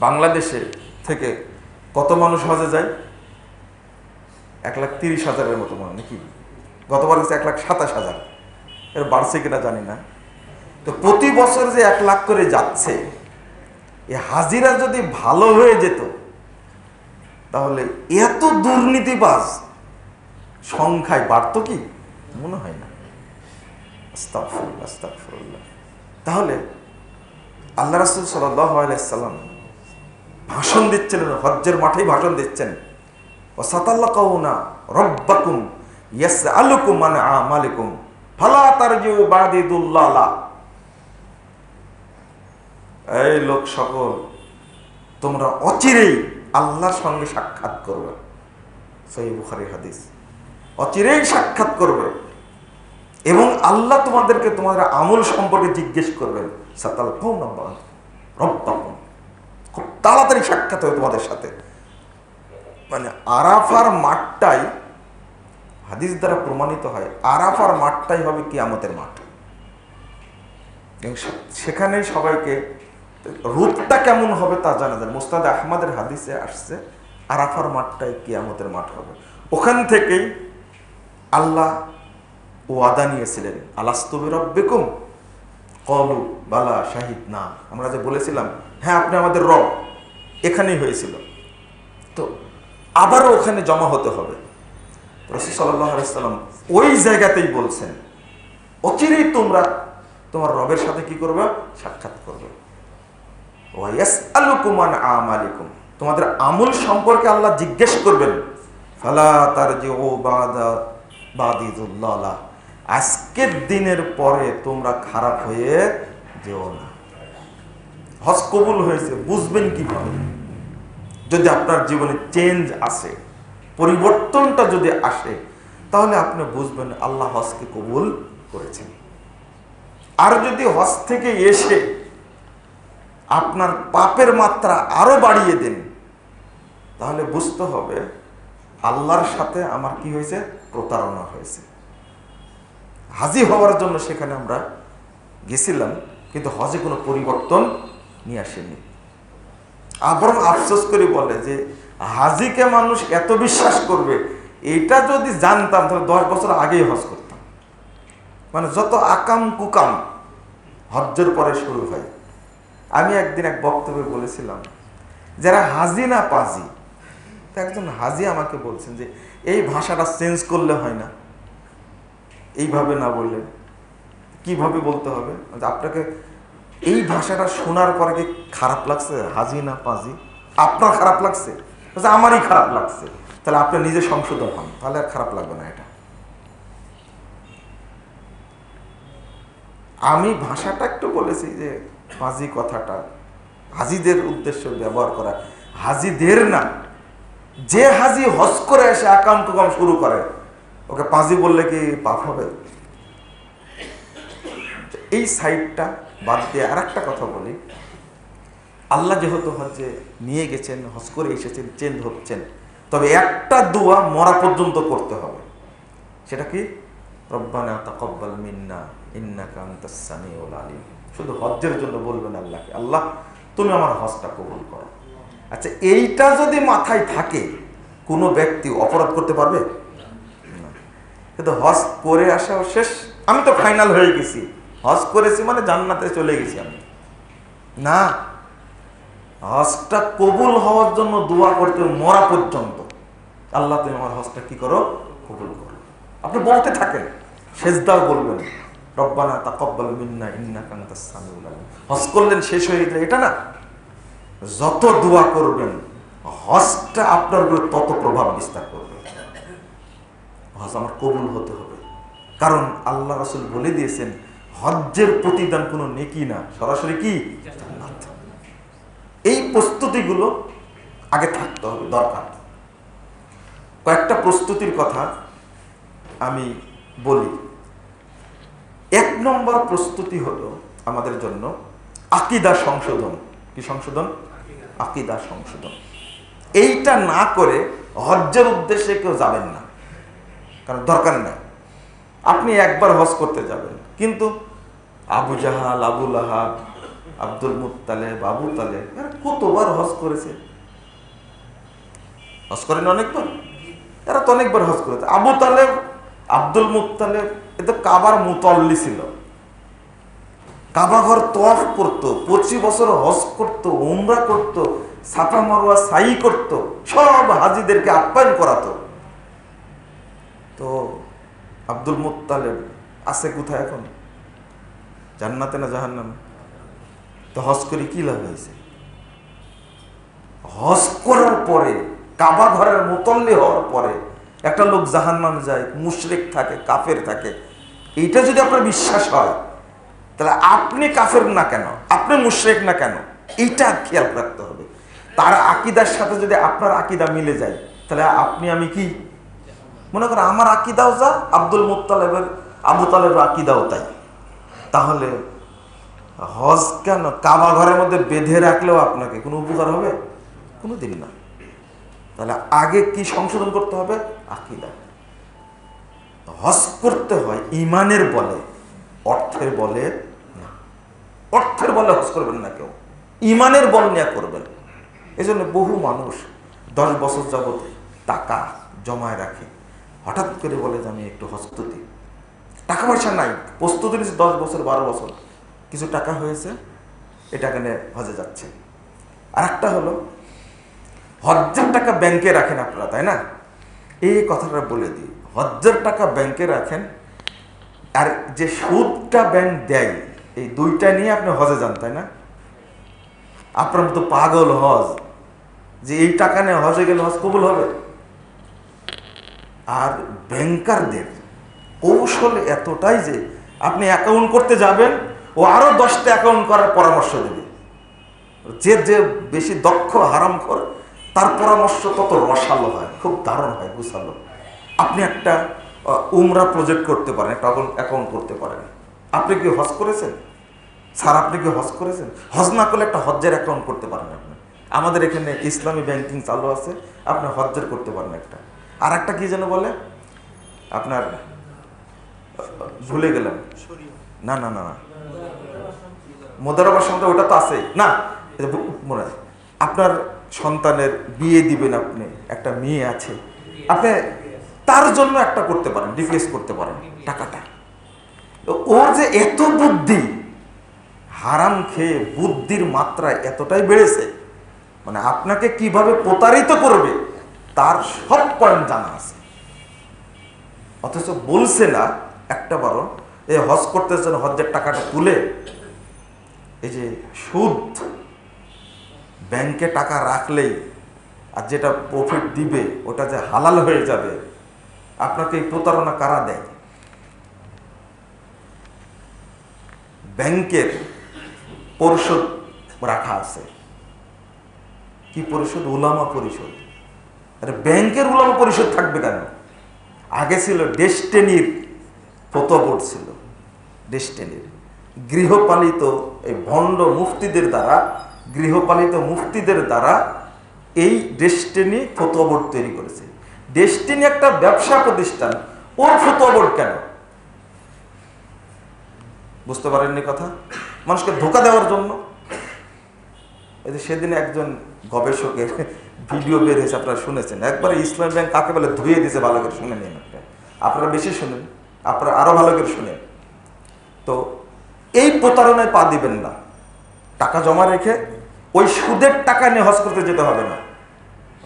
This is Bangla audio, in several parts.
বাংলাদেশে থেকে কত মানুষ হজে যায়? এক লাখ তিরিশ হাজারের মতো মনে নাকি? গতবার হচ্ছে এক লাখ সাতাশ হাজার। এর বাড়ছে কিনা জানি না। তো প্রতি বছর যে এক লাখ করে যাচ্ছে, এ হাজিরা যদি ভালো হয়ে যেত, তাহলে এত দুর্নীতিবাজ সংখ্যায় বাড়তো কি? মনে হয় না। তাহলে আল্লাহ রাসুল সাল্লাম ভাষণ দিচ্ছেন হজ্জের মাঠেই ভাষণ দিচ্ছেন। ও সাতাল্লা রব্বাকুম ইয়াস আলুকুম মানে আমালিকুম, ফালা তার যে বাদিদুল্লাহ এই লোক সকল, তোমরা অচিরেই আল্লাহর সঙ্গে সাক্ষাৎ করবে। সহি বুখারি হাদিস। অচিরেই সাক্ষাৎ করবে। এবং আল্লাহ তোমাদেরকে তোমাদের আমল সম্পর্কে জিজ্ঞেস করবেন সাতাল কৌন রব্বাকুম। খুব তাড়াতাড়ি সাক্ষাৎ হবে তোমাদের সাথে। মানে আরাফার মাঠটাই হাদিস দ্বারা প্রমাণিত হয়, আরাফার মাঠটাই হবে কি কিয়ামতের মাঠ। এবং সে- সেখানেই সবাইকে রূপটা কেমন হবে তা জানা যায়। মুস্তাদ আহমদের হাদিসে আসছে, আরাফার মাঠটাই কি কিয়ামতের মাঠ হবে। ওখান থেকেই আল্লাহ ওয়াদা নিয়েছিলেন আলাস্তবি রব্বিকুম কলু, বালা, শাহিদ, না। আমরা যে বলেছিলাম হ্যাঁ আপনি আমাদের রব। এখানেই হয়েছিল। তো আবারও ওখানে জমা হতে হবে। রসি সাল্লাম ওই জায়গাতেই বলছেন অচিরেই তোমরা তোমার রবের সাথে কি করবে? সাক্ষাৎ করবে। আলুকুমান তোমাদের আমল সম্পর্কে আল্লাহ জিজ্ঞেস করবেন ফালা তার যে ও বাদা বাদিদুল্লাহ আজকের দিনের পরে তোমরা খারাপ হয়ে যেও না। হজ কবুল হয়েছে বুঝবেন কীভাবে? যদি আপনার জীবনে চেঞ্জ আসে, পরিবর্তনটা যদি আসে, তাহলে আপনি বুঝবেন আল্লাহ হজকে কবুল করেছেন। আর যদি হজ থেকে এসে আপনার পাপের মাত্রা আরও বাড়িয়ে দেন, তাহলে বুঝতে হবে আল্লাহর সাথে আমার কি হয়েছে? প্রতারণা হয়েছে। হাজি হওয়ার জন্য সেখানে আমরা গেছিলাম, কিন্তু হজে কোনো পরিবর্তন নিয়ে আসেনি আবার আফসোস করে বলে যে, হাজিকে মানুষ এত বিশ্বাস করবে, এটা যদি জানতাম, তাহলে দশ বছর আগেই হজ করতাম। মানে যত আকাম কুকাম, হজ্জের পরে শুরু হয়। আমি একদিন এক বক্তব্যে বলেছিলাম, যারা হাজি না পাজি একজন হাজি আমাকে বলছেন যে, এই ভাষাটা চেঞ্জ করলে হয় না। এইভাবে না বললে, কীভাবে বলতে হবে? আপনাকে এই ভাষাটা শোনার পরে কি খারাপ লাগছে? হাজি না পাজি? আপনার খারাপ লাগছে? আমারই খারাপ লাগছে। তাহলে আপনি নিজে সংশোধন হন, তাহলে আর খারাপ লাগবে না এটা। আমি ভাষাটা একটু বলেছি যে হাজি কথাটা, হাজিদের উদ্দেশ্য ব্যবহার করা। হাজিদের না, যে হাজি হজ করে এসে আকাম কুকাম শুরু করে, ওকে পাজি বললে কি পাপ হবে? এই সাইডটা বাদ দিয়ে আর একটা কথা বলি। আল্লাহ যেহেতু হচ্ছে নিয়ে গেছেন, হজ করে এসেছেন, চেন হচ্ছেন তবে একটা দোয়া মরা পর্যন্ত করতে হবে। সেটা কি? রব্বানা তাকব্বাল মিন্না, ইন্নাকা আনতাস সামিউল আলিম। শুধু হজ্জের জন্য বলবেন আল্লাহকে, আল্লাহ, তুমি আমার হজটা কবুল করো। আচ্ছা এইটা যদি মাথায় থাকে, কোনো ব্যক্তি অপরাধ করতে পারবে? না। কিন্তু হজ করে আসাও শেষ। আমি তো ফাইনাল হয়ে গেছি। হজ করেছি মানে জান্নাতে চলে গেছি আমি। না, হজটা কবুল হওয়ার জন্য দোয়া করতে মরা পর্যন্ত। আল্লাহ তুমি আমার হজটা কি করো? কবুল করো। আপনি বলতে থাকেন, শেষদাও বলবেন, রব্বানা তাকব্বাল মিন্না সামিউল আলিম। হজ করলেন, শেষ হয়ে গেলে এটা না। যত দোয়া করবেন, হজটা আপনার উপরে তত প্রভাব বিস্তার করবে। হজ আমার কবুল হতে হবে। কারণ আল্লাহ রাসূল বলে দিয়েছেন হজ্জের প্রতিদান কোনো নেকি না, সরাসরি কি। এই প্রস্তুতিগুলো আগে থাকতে হবে, দরকার। কয়েকটা প্রস্তুতির কথা আমি বলি। এক নম্বর প্রস্তুতি হলো আমাদের জন্য আকিদা সংশোধন। কি সংশোধন? আকিদা সংশোধন। এইটা না করে হজ্জের উদ্দেশ্যে কেউ যাবেন না, কারণ দরকার নেই। আপনি একবার হজ করতে যাবেন। কিন্তু আবু জাহাল আবুল আহাব আব্দুল মুতালে বাবু তালে কতবার হজ করেছে? হজ করেন অনেকবার? এরা তো অনেকবার হজ করেছে। আবু তালেব, আব্দুল মুতালেব এ তো কাবার মুতল্লি ছিল। কাবা ঘর তোয়াফ করতো, পঁচিশ বছর হজ করতো, উমরা করতো, সাফা মারোয়া সাই করতো, সব হাজিদেরকে আপ্যায়ন করাতো। তো আব্দুল মুতালেব আছে কোথায় এখন? জান্নাতে না জাহান্নামে? তো হজ করে কি লাভ হয়েছে? হজ করার পরে, কাবা ঘরের মোতল্লি হওয়ার পরে একটা লোক জাহান্নাম যায়, মুশরেক থাকে, কাফের থাকে। এইটা যদি আপনার বিশ্বাস হয়, তাহলে আপনি কাফের না কেন? আপনি মুশরিক না কেন? এইটা খেয়াল রাখতে হবে। তার আকিদার সাথে যদি আপনার আকিদা মিলে যায়, তাহলে আপনি আমি কি? মনে করো, আমার আকিদাও যা, আব্দুল মুতালেবের আবু তালেবের আকিদাও তাই। তাহলে হজ কেন? কাবা ঘরের মধ্যে বেঁধে রাখলেও আপনাকে কোনো উপকার হবে? কোনো দিন না। তাহলে আগে কি সংশোধন করতে হবে? আকিদা। হজ করতে হয় ইমানের বলে, অর্থের বলে না। অর্থের বলে হজ করবেন না কেউ। ইমানের বল নিয়ে করবেন। এই জন্য বহু মানুষ দশ বছর যাবত টাকা জমায় রাখে। হঠাৎ করে বলে যে আমি একটু হস্ততি। টাকা পয়সা নাই, প্রস্তুতি নিয়েছে দশ বছর, বারো বছর। কিছু টাকা হয়েছে এ টাকা নিয়ে হজে যাচ্ছে। আর একটা হলো, হজ্জের টাকা ব্যাংকে রাখেন আপনারা, তাই না? এই কথাটা বলে দিই, হজ্জের টাকা ব্যাংকে রাখেন, আর যে সুদটা ব্যাংক দেয়, এই দুইটা নিয়ে আপনি হজে যান, তাই না? আপনার মতো পাগল হজ, যে এই টাকা নিয়ে হজে গেলে হজ কবুল হবে? আর ব্যাংকারদের কৌশল এতটাই যে আপনি অ্যাকাউন্ট করতে যাবেন ও আরও দশটা অ্যাকাউন্ট করার পরামর্শ দেবে। যে যে বেশি দক্ষ হারাম করে তার পরামর্শ তত রসালো হয়, খুব দারুণ হয়, গুছালো। আপনি একটা উমরা প্রজেক্ট করতে পারেন, একটা অ্যাকাউন্ট করতে পারেন। আপনি কি হজ করেছেন? স্যার, আপনি কি হজ করেছেন? হজ না করলে একটা হজ্জের অ্যাকাউন্ট করতে পারেন আপনি। আমাদের এখানে ইসলামী ব্যাংকিং চালু আছে, আপনি হজ্জের করতে পারেন একটা। আর একটা কি যেন বলে? আপনার ভুলে গেলাম। না না না না। মোদারবার সন্তান ওটা তো আছে না মনে। আপনার সন্তানের বিয়ে দিবেন আপনি, একটা মেয়ে আছে। আপনি তার জন্য একটা করতে পারেন ডিফেন্স করতে পারেন টাকাটা। ওর যে এত বুদ্ধি, হারাম খেয়ে বুদ্ধির মাত্রা এতটাই বেড়েছে মানে আপনাকে কীভাবে প্রতারিত করবে? তার সব পয়েন্ট জানা আছে। অথচ বলছে না একটা বারো এই হজ করতেছেন হজের টাকাটা তুলে। এই যে সুদ, ব্যাংকে টাকা রাখলেই আর যেটা প্রফিট দিবে, ওটা যে হালাল হয়ে যাবে, আপনাকে এই প্রতারণা কারা দেয়? ব্যাংকের পরিশোধ রাখা আছে। কি পরিষদ ওলামা পরিষদ আরে ব্যাংকের ওলামা পরিষদ থাকবে কেন? আগে ছিল ডেস্টেনির বোর্ড ছিল ডেস্টেনির। গৃহপালিত এই ভণ্ড মুফতিদের দ্বারা, গৃহপালিত মুফতিদের দ্বারা এই ডেস্টিনি বোর্ড তৈরি করেছে। ডেস্টিনি একটা ব্যবসা প্রতিষ্ঠান, ওর বোর্ড কেন? বুঝতে পারেননি কথা? মানুষকে ধোকা দেওয়ার জন্য। সেদিন একজন গবেষকের ভিডিও বের হয়েছে আপনারা শুনেছেন। একবারে ইসলাম ব্যাংক কাকে বলে, ধুয়ে দিয়েছে ভালো করে শুনে নিন আপনারা বেশি শুনেন, আপনারা আরও ভালো করে শুনেন। তো এই প্রতারণায় পা দিবেন না। টাকা জমা রেখে ওই সুদের টাকা নিয়ে হজ করতে যেতে হবে না।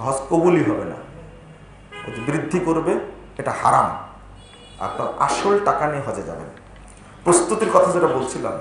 হজ কবুলই হবে না। বৃদ্ধি করবে, এটা হারাম। আপনার আসল টাকা নিয়ে হজে যাবেন। প্রস্তুতির কথা যেটা বলছিলাম